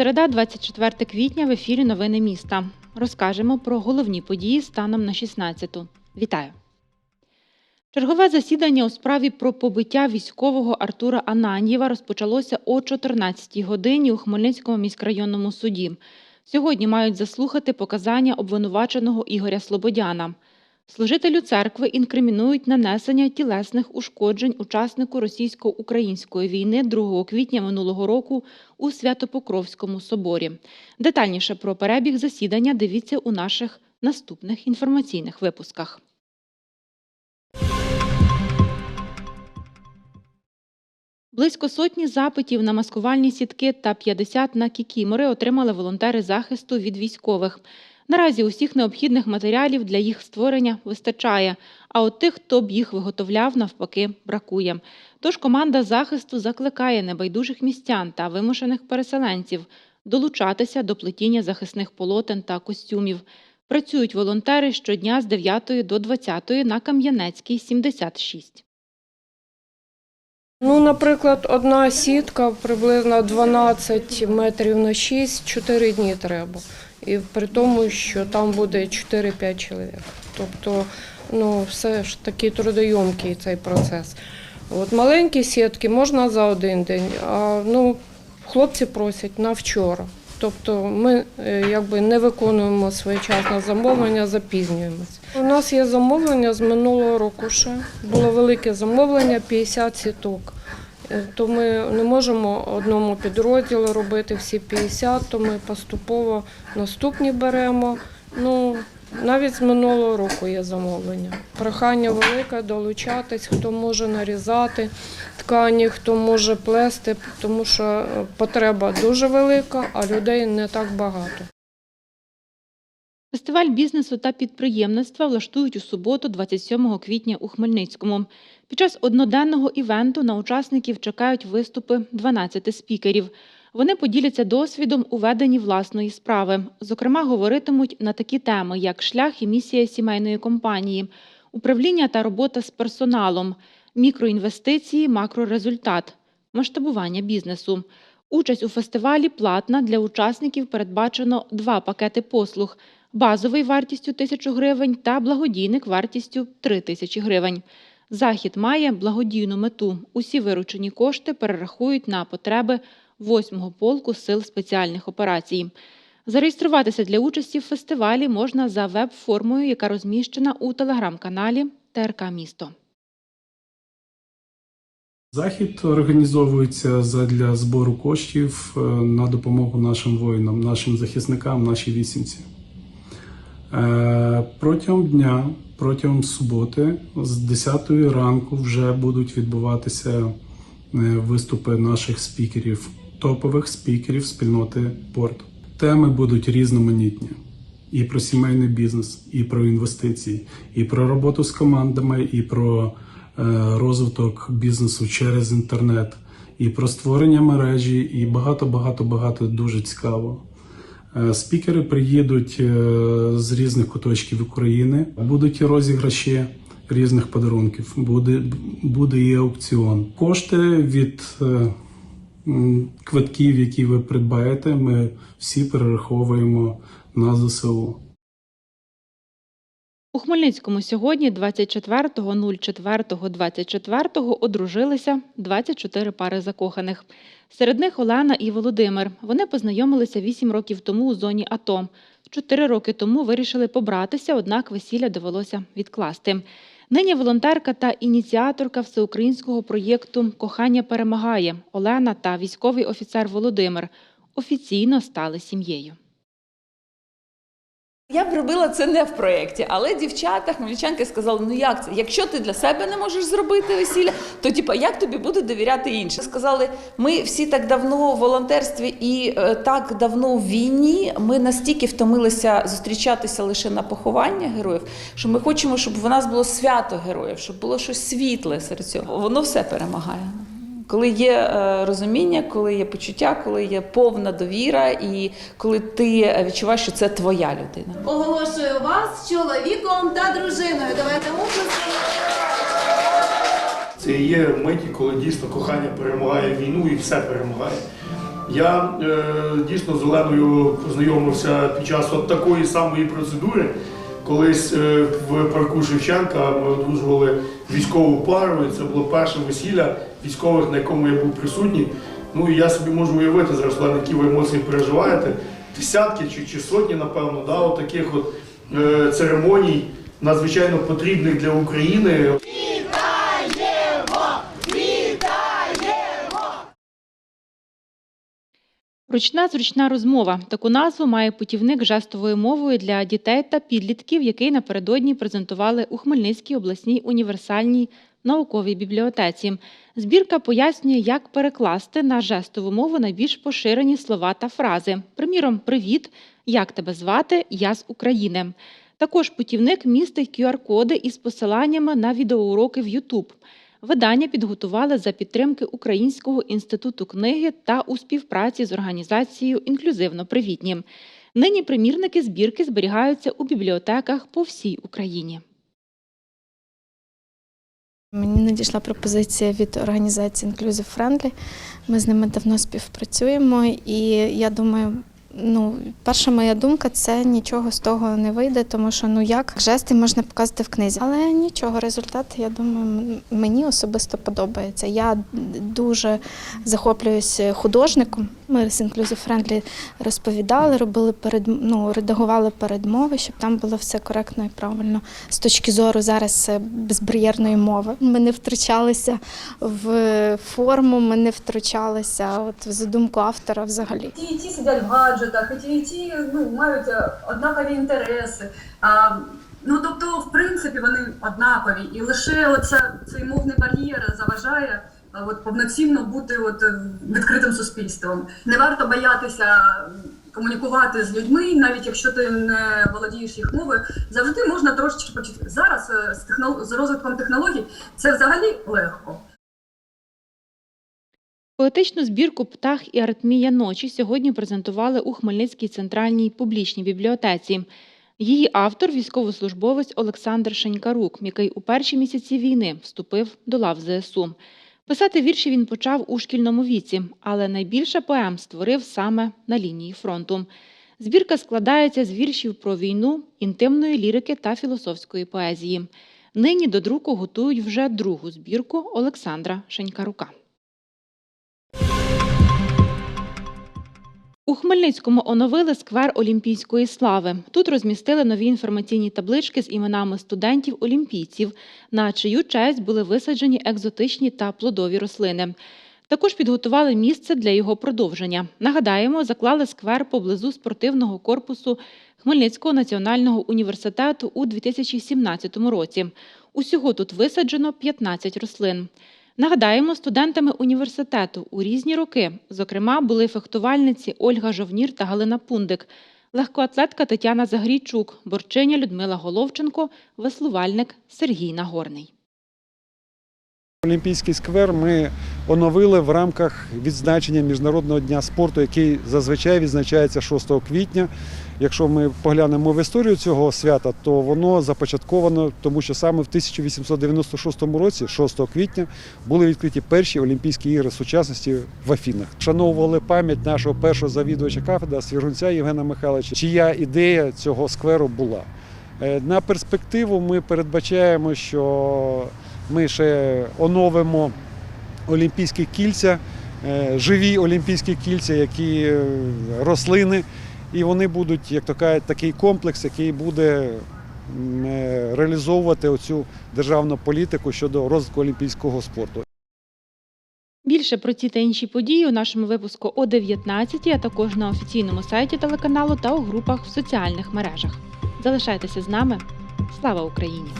Середа, 24 квітня в ефірі Новини міста. Розкажемо про головні події станом на 16-ту. Вітаю! Чергове засідання у справі про побиття військового Артура Ананьєва розпочалося о 14-й годині у Хмельницькому міськрайонному суді. Сьогодні мають заслухати показання обвинуваченого Ігоря Слободяна. Служителю церкви інкримінують нанесення тілесних ушкоджень учаснику російсько-української війни 2 квітня минулого року у Святопокровському соборі. Детальніше про перебіг засідання дивіться у наших наступних інформаційних випусках. Близько сотні запитів на маскувальні сітки та 50 на кікімори отримали волонтери захисту від військових. Наразі усіх необхідних матеріалів для їх створення вистачає, а от тих, хто б їх виготовляв, навпаки, бракує. Тож команда захисту закликає небайдужих містян та вимушених переселенців долучатися до плетіння захисних полотен та костюмів. Працюють волонтери щодня з 9 до 20 на Кам'янецькій, 76. Ну, наприклад, одна сітка приблизно 12 метрів на 6, 4 дні треба. І при тому, що там буде 4-5 чоловік. Тобто, ну, все ж таки трудойомкий цей процес. От маленькі сітки можна за один день, а ну, хлопці просять на вчора. Тобто ми е, якби не виконуємо своєчасне замовлення, запізнюємось. У нас є замовлення з минулого року ще. Було велике замовлення 50 сіток. Е, То ми не можемо одному підрозділу робити всі 50, то ми поступово наступні беремо. Ну, навіть з минулого року є замовлення. Прохання велике долучатись, хто може нарізати ткані, хто може плести, тому що е, потреба дуже велика, а людей не так багато. Фестиваль бізнесу та підприємництва влаштують у суботу, 27 квітня у Хмельницькому. Під час одноденного івенту на учасників чекають виступи 12 спікерів. Вони поділяться досвідом у веденні власної справи. Зокрема, говоритимуть на такі теми, як шлях і місія сімейної компанії, управління та робота з персоналом, мікроінвестиції, макрорезультат, масштабування бізнесу. Участь у фестивалі платна для учасників передбачено два пакети послуг: базовий вартістю 1000 гривень та благодійник вартістю 3000 гривень. Захід має благодійну мету. Усі виручені кошти перерахують на потреби 8-го полку сил спеціальних операцій. Зареєструватися для участі в фестивалі можна за веб-формою, яка розміщена у телеграм-каналі ТРК Місто. Захід організовується задля збору коштів е, на допомогу нашим воїнам, нашим захисникам, нашій вісімці. Е, Протягом дня, протягом суботи, з 10 ранку вже будуть відбуватися е, виступи наших спікерів, топових спікерів спільноти порту. Теми будуть різноманітні. І про сімейний бізнес, і про інвестиції, і про роботу з командами, і про е, розвиток бізнесу через інтернет, і про створення мережі, і багато, багато, дуже цікаво. Е, Спікери приїдуть е, з різних куточків України. Будуть і розіграші різних подарунків. Буде, буде і аукціон. Кошти від квитків, які ви придбаєте, ми всі перераховуємо на ЗСУ. У Хмельницькому сьогодні, 24.04.24, одружилися 24 пари закоханих. Серед них Олена і Володимир. Вони познайомилися 8 років тому у зоні АТО. Чотири роки тому вирішили побратися, однак весілля довелося відкласти. Нині волонтерка та ініціаторка всеукраїнського проєкту Кохання перемагає Олена та військовий офіцер Володимир офіційно стали сім'єю. Я б робила це не в проєкті, але дівчата, хмельничанки сказали: ну як це? Якщо ти для себе не можеш зробити весілля, то типа як тобі буде довіряти інші? Сказали, ми всі так давно в волонтерстві і е, так давно в війні. Ми настільки втомилися зустрічатися лише на поховання героїв, що ми хочемо, щоб в нас було свято героїв, щоб було щось світле серед цього. Воно все перемагає. Коли є е, розуміння, коли є почуття, коли є повна довіра, і коли ти е, відчуваєш, що це твоя людина. Оголошую вас чоловіком та дружиною. Давайте оплески. Це є миті, коли дійсно кохання перемагає війну і все перемагає. Я е, дійсно з Оленою познайомився під час от такої самої процедури. Колись е, в парку Шевченка ми одружували військову пару, і це було перше весілля військових, на якому я був присутній. Ну і я собі можу уявити зараз, Олена, які ви емоції переживаєте. Десятки чи, чи сотні, напевно, да, от таких от е, церемоній надзвичайно потрібних для України. Ручна зручна розмова. Таку назву має путівник жестовою мовою для дітей та підлітків, який напередодні презентували у Хмельницькій обласній універсальній науковій бібліотеці. Збірка пояснює, як перекласти на жестову мову найбільш поширені слова та фрази. Приміром, привіт, як тебе звати? Я з України. Також путівник містить QR-коди із посиланнями на відеоуроки в YouTube. Видання підготували за підтримки Українського інституту книги та у співпраці з організацією Інклюзивно привітні. Нині примірники збірки зберігаються у бібліотеках по всій Україні. Мені надійшла пропозиція від організації Inclusive Friendly. Ми з ними давно співпрацюємо, і я думаю, ну, перша моя думка це нічого з того не вийде, тому що ну як жести можна показати в книзі. Але нічого, результат, я думаю, мені особисто подобається. Я дуже захоплююсь художником. Ми з Inclusive Friendly розповідали, робили перед ну, редагували передмови, щоб там було все коректно і правильно з точки зору зараз е, безбар'єрної мови. Ми не втручалися в форму, ми не втручалися от, в задумку автора взагалі. ті і ті сидять в гаджетах, і ті і ті ну, мають е, однакові інтереси. А, ну тобто, в принципі, вони однакові, і лише оце, цей мовний бар'єр заважає. От повноцінно бути от е, відкритим суспільством. Не варто боятися комунікувати з людьми, навіть якщо ти не володієш їх мовою, завжди можна трошечки почути. Зараз е, з технол... з розвитком технологій це взагалі легко. Поетичну збірку Птах і аритмія ночі сьогодні презентували у Хмельницькій центральній публічній бібліотеці. Її автор військовослужбовець Олександр Шенькарук, який у перші місяці війни вступив до лав ЗСУ. Писати вірші він почав у шкільному віці, але найбільше поем створив саме на лінії фронту. Збірка складається з віршів про війну, інтимної лірики та філософської поезії. Нині до друку готують вже другу збірку Олександра Шенькарука. У Хмельницькому оновили сквер Олімпійської слави. Тут розмістили нові інформаційні таблички з іменами студентів-олімпійців, на чию честь були висаджені екзотичні та плодові рослини. Також підготували місце для його продовження. Нагадаємо, заклали сквер поблизу спортивного корпусу Хмельницького національного університету у 2017 році. Усього тут висаджено 15 рослин. Нагадаємо, студентами університету у різні роки, зокрема, були фехтувальниці Ольга Жовнір та Галина Пундик, легкоатлетка Тетяна Загрійчук, борчиня Людмила Головченко, веслувальник Сергій Нагорний. Олімпійський сквер ми оновили в рамках відзначення Міжнародного дня спорту, який зазвичай відзначається 6 квітня. Якщо ми поглянемо в історію цього свята, то воно започатковано, тому що саме в 1896 році, 6 квітня, були відкриті перші Олімпійські ігри сучасності в Афінах. Шановували пам'ять нашого першого завідувача кафедри Свіргунця Євгена Михайловича, чия ідея цього скверу була. Е, На перспективу ми передбачаємо, що ми ще оновимо олімпійські кільця, е, живі олімпійські кільця, які е, рослини, і вони будуть, як то кажуть, такий комплекс, який буде е, реалізовувати оцю державну політику щодо розвитку олімпійського спорту. Більше про ці та інші події у нашому випуску о 19, а також на офіційному сайті телеканалу та у групах в соціальних мережах. Залишайтеся з нами. Слава Україні!